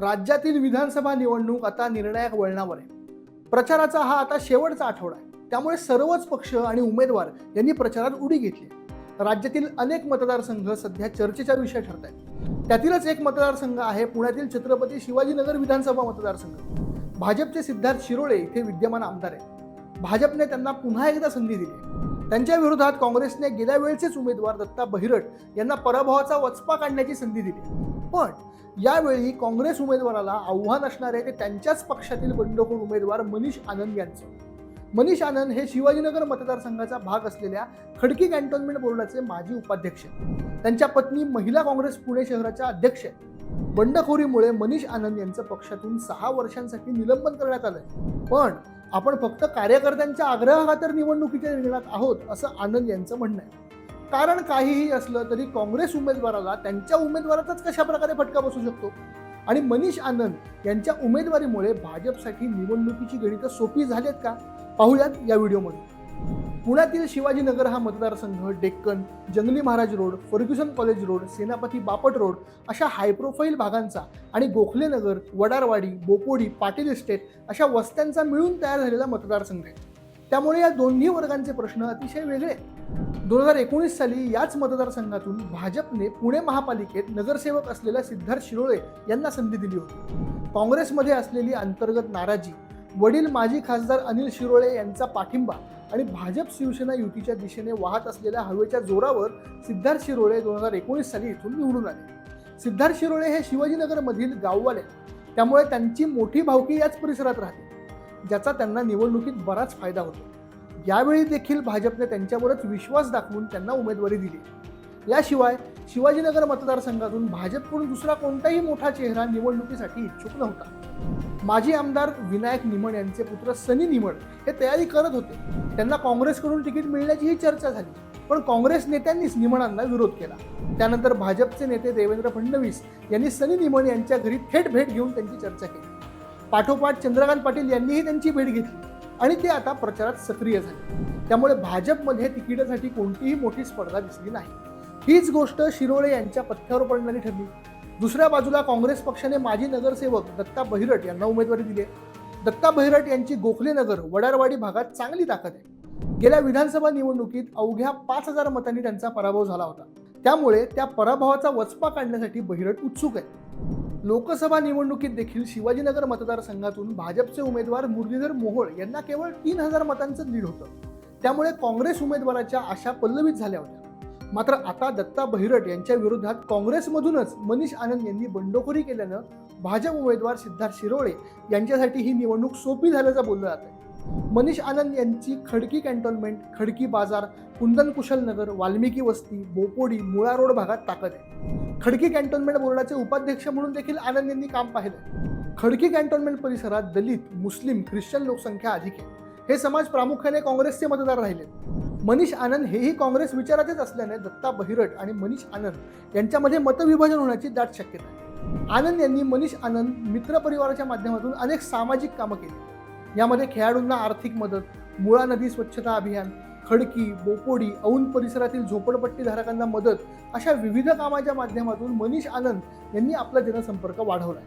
राज्यातील विधानसभा निवडणूक आता निर्णायक वळणावर आहे. प्रचाराचा हा आता शेवटचा आठवडा आहे. त्यामुळे सर्वच पक्ष आणि उमेदवार यांनी प्रचारात उडी घेतली राज्यातील अनेक मतदारसंघ सध्या चर्चेचा विषय ठरत आहेत त्यातीलच एक मतदारसंघ आहे पुण्यातील छत्रपती शिवाजीनगर विधानसभा मतदारसंघ. भाजपचे सिद्धार्थ शिरोळे इथे विद्यमान आमदार आहेत. भाजपने त्यांना पुन्हा एकदा संधी दिली त्यांच्या विरोधात काँग्रेसने गेल्या वेळचेच उमेदवार दत्ता बहिरट यांना पराभवाचा वचपा काढण्याची संधी दिली पण यावेळी काँग्रेस उमेदवाराला आव्हान असणारे ते त्यांच्याच पक्षातील बंडखोर उमेदवार मनीष आनंद यांचं. मनीष आनंद हे शिवाजीनगर मतदारसंघाचा भाग असलेल्या खडकी कॅन्टोन्मेंट बोर्डाचे माजी उपाध्यक्ष त्यांच्या पत्नी महिला काँग्रेस पुणे शहराच्या अध्यक्ष आहेत. बंडखोरीमुळे मनीष आनंद यांचं पक्षातून सहा वर्षांसाठी निलंबन करण्यात आलंय. पण आपण फक्त कार्यकर्त्यांच्या आग्रहाखातर निवडणुकीच्या रिंगणात आहोत असं आनंद यांचं म्हणणं आहे. कारण काहीही असलं तरी काँग्रेस उमेदवाराला त्यांच्या उमेदवारातच कशा प्रकारे फटका बसू शकतो? आणि मनीष आनंद यांच्या उमेदवारीमुळे भाजपसाठी निवडणुकीची गणितं सोपी झालेत का? पाहूयात या व्हिडिओमध्ये पुण्यातील शिवाजीनगर हा मतदारसंघ Deccan Jangli Maharaj road Fergusson college road Senapati Bapat road अशा हायप्रोफाईल भागांचा आणि गोखले नगर वडारवाडी बोपोडी पाटील इस्टेट अशा वस्त्यांचा मिळून तयार झालेला मतदारसंघ आहे. त्यामुळे या दोन्ही वर्गांचे प्रश्न अतिशय वेगळे आहेत. दोन हजार एकोणीस साली याच मतदारसंघातून भाजपने पुणे महापालिकेत नगरसेवक असलेल्या सिद्धार्थ शिरोळे यांना संधी दिली होती. काँग्रेसमध्ये असलेली अंतर्गत नाराजी वडील माजी खासदार अनिल शिरोळे यांचा पाठिंबा आणि भाजप शिवसेना युतीच्या दिशेने वाहत असलेल्या हवेच्या जोरावर सिद्धार्थ शिरोळे दोन हजार एकोणीस साली इथून निवडून आले. सिद्धार्थ शिरोळे हे शिवाजीनगरमधील गाववाले त्यामुळे त्यांची मोठी भावकी याच परिसरात राहते ज्याचा त्यांना निवडणुकीत बराच फायदा होतो. यावेळी देखील भाजपने त्यांच्यावरच विश्वास दाखवून त्यांना उमेदवारी दिली. याशिवाय शिवाजीनगर मतदारसंघातून भाजपकडून दुसरा कोणताही मोठा चेहरा निवडणुकीसाठी इच्छुक नव्हता. माजी आमदार विनायक निमण यांचे पुत्र सनी निमण हे तयारी करत होते. त्यांना काँग्रेसकडून तिकीट मिळण्याचीही चर्चा झाली पण काँग्रेस नेत्यांनीच निमणांना विरोध केला. त्यानंतर भाजपचे नेते देवेंद्र फडणवीस यांनी सनी निमण यांच्या घरी थेट भेट घेऊन त्यांची चर्चा केली. पाठोपाठ चंद्रकांत पाटील यांनीही त्यांची भेट घेतली. आणि ते आता प्रचारात सक्रिय झाले. त्यामुळे भाजपमध्ये तिकिटासाठी कोणतीही मोठी स्पर्धा दिसली नाही. हीच गोष्ट शिरोळे यांच्या पथ्यावर पडणारी ठरली. दुसऱ्या बाजूला काँग्रेस पक्षाने माजी नगरसेवक दत्ता बहिरट यांना उमेदवारी दिली दत्ता बहिरट यांची गोखले नगर वडारवाडी भागात चांगली ताकद आहे. गेल्या विधानसभा निवडणुकीत अवघ्या पाच हजार मतांनी त्यांचा पराभव झाला होता. त्यामुळे त्या पराभवाचा वचपा काढण्यासाठी बहिरट उत्सुक आहे. लोकसभा निवडणुकीत देखील शिवाजीनगर मतदारसंघातून भाजपचे उमेदवार मुरलीधर मोहोळ यांना केवळ तीन हजार मतांचं लीड होतं. त्यामुळे काँग्रेस उमेदवाराच्या आशा पल्लवित झाल्या होत्या. मात्र आता दत्ता बहिरट यांच्या विरोधात काँग्रेसमधूनच मनीष आनंद यांनी बंडखोरी केल्यानं भाजप उमेदवार सिद्धार्थ शिरोळे यांच्यासाठी ही निवडणूक सोपी झाल्याचं बोललं जात आहे. मनीष आनंद यांची खडकी कॅन्टोन्मेंट खडकी बाजार कुंदन कुशल नगर वाल्मिकी वस्ती बोपोडी मुळा रोड भागात ताकद आहे. खडकी कॅन्टोन्मेंट बोर्डाचे उपाध्यक्ष म्हणून देखील आनंद यांनी काम पाहिलं खडकी कॅन्टोन्मेंट परिसरात दलित मुस्लिम ख्रिश्चन लोकसंख्या अधिक आहे. हे समाज प्रामुख्याने काँग्रेसचे मतदार राहिले. मनीष आनंद हेही काँग्रेस विचाराचेच असल्याने दत्ता बहिरट आणि मनीष आनंद यांच्यामध्ये मतविभाजन होण्याची दाट शक्यता आहे. आनंद यांनी मनीष आनंद मित्रपरिवाराच्या माध्यमातून अनेक सामाजिक कामं केली. यामध्ये खेळाडूंना आर्थिक मदत मुळा नदी स्वच्छता अभियान खडकी बोपोडी औंध परिसरातील झोपडपट्टीधारकांना मदत अशा विविध कामाच्या माध्यमातून मनीष आनंद यांनी आपला जनसंपर्क वाढवला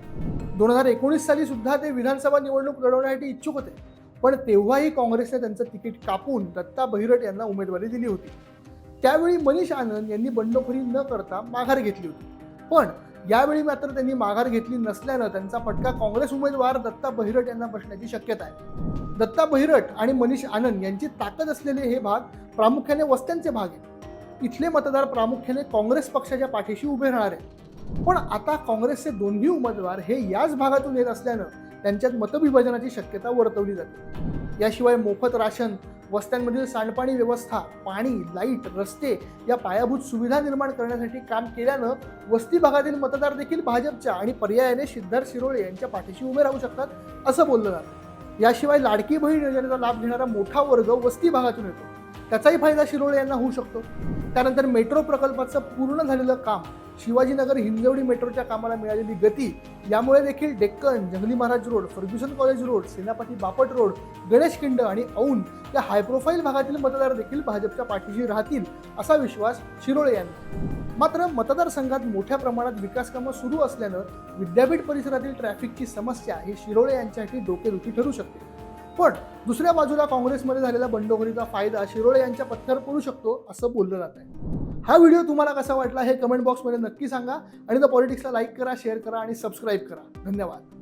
दोन हजार एकोणीस साली सुद्धा ते विधानसभा निवडणूक लढवण्यासाठी इच्छुक होते पण तेव्हाही काँग्रेसने त्यांचं तिकीट कापून दत्ता बहिरट यांना उमेदवारी दिली होती. त्यावेळी मनीष आनंद यांनी बंडखोरी न करता माघार घेतली होती. पण यावेळी मात्र त्यांनी माघार घेतली नसल्यानं त्यांचा फटका काँग्रेस उमेदवार दत्ता बहिरट यांना बसण्याची शक्यता आहे. दत्ता बहिरट आणि मनीष आनंद यांची ताकद असलेले हे भाग प्रामुख्याने वस्त्यांचे भाग आहेत. इथले मतदार प्रामुख्याने काँग्रेस पक्षाच्या पाठीशी उभे राहणार आहेत. पण आता काँग्रेसचे दोन्ही उमेदवार हे याच भागातून येत असल्यानं त्यांच्यात मतविभाजनाची शक्यता वर्तवली जाते. याशिवाय मोफत राशन वस्त्यांमधील सांडपाणी व्यवस्था पाणी लाइट रस्ते या पायाभूत सुविधा निर्माण करण्यासाठी काम केल्यानं वस्ती भागातील मतदार देखील भाजपच्या आणि पर्यायाने सिद्धार्थ शिरोळे यांच्या पाठीशी उभे राहू शकतात असं बोललं जातं. याशिवाय लाडकी बहीण योजनेचा लाभ घेणारा मोठा वर्ग वस्ती भागातून येतो. त्याचाही फायदा शिरोळे यांना होऊ शकतो. त्यानंतर मेट्रो प्रकल्पाचं पूर्ण झालेलं काम शिवाजीनगर हिंजवडी मेट्रोच्या कामाला मिळालेली गती यामुळे देखील Deccan Jangli Maharaj road Fergusson college road Senapati Bapat road Ganesh Khind आणि औन या हायप्रोफाईल भागातील मतदार देखील भाजपच्या पाठीशी राहतील असा विश्वास शिरोळे यांनी. मात्र मतदारसंघात मोठ्या प्रमाणात विकास कामं सुरू असल्यानं विद्यापीठ परिसरातील ट्रॅफिकची समस्या ही शिरोळे यांच्यासाठी डोकेदुखी ठरू शकते. पण दुसऱ्या बाजूला काँग्रेसमध्ये झालेला बंडखोरीचा फायदा शिरोळे यांच्या पथ्यावर पडू शकतो असं बोललं जात आहे. हा व्हिडिओ तुम्हाला कसा वाटला हे कमेंट बॉक्समध्ये नक्की सांगा आणि द पॉलिटिक्सला लाईक करा शेअर करा आणि सबस्क्राईब करा. धन्यवाद.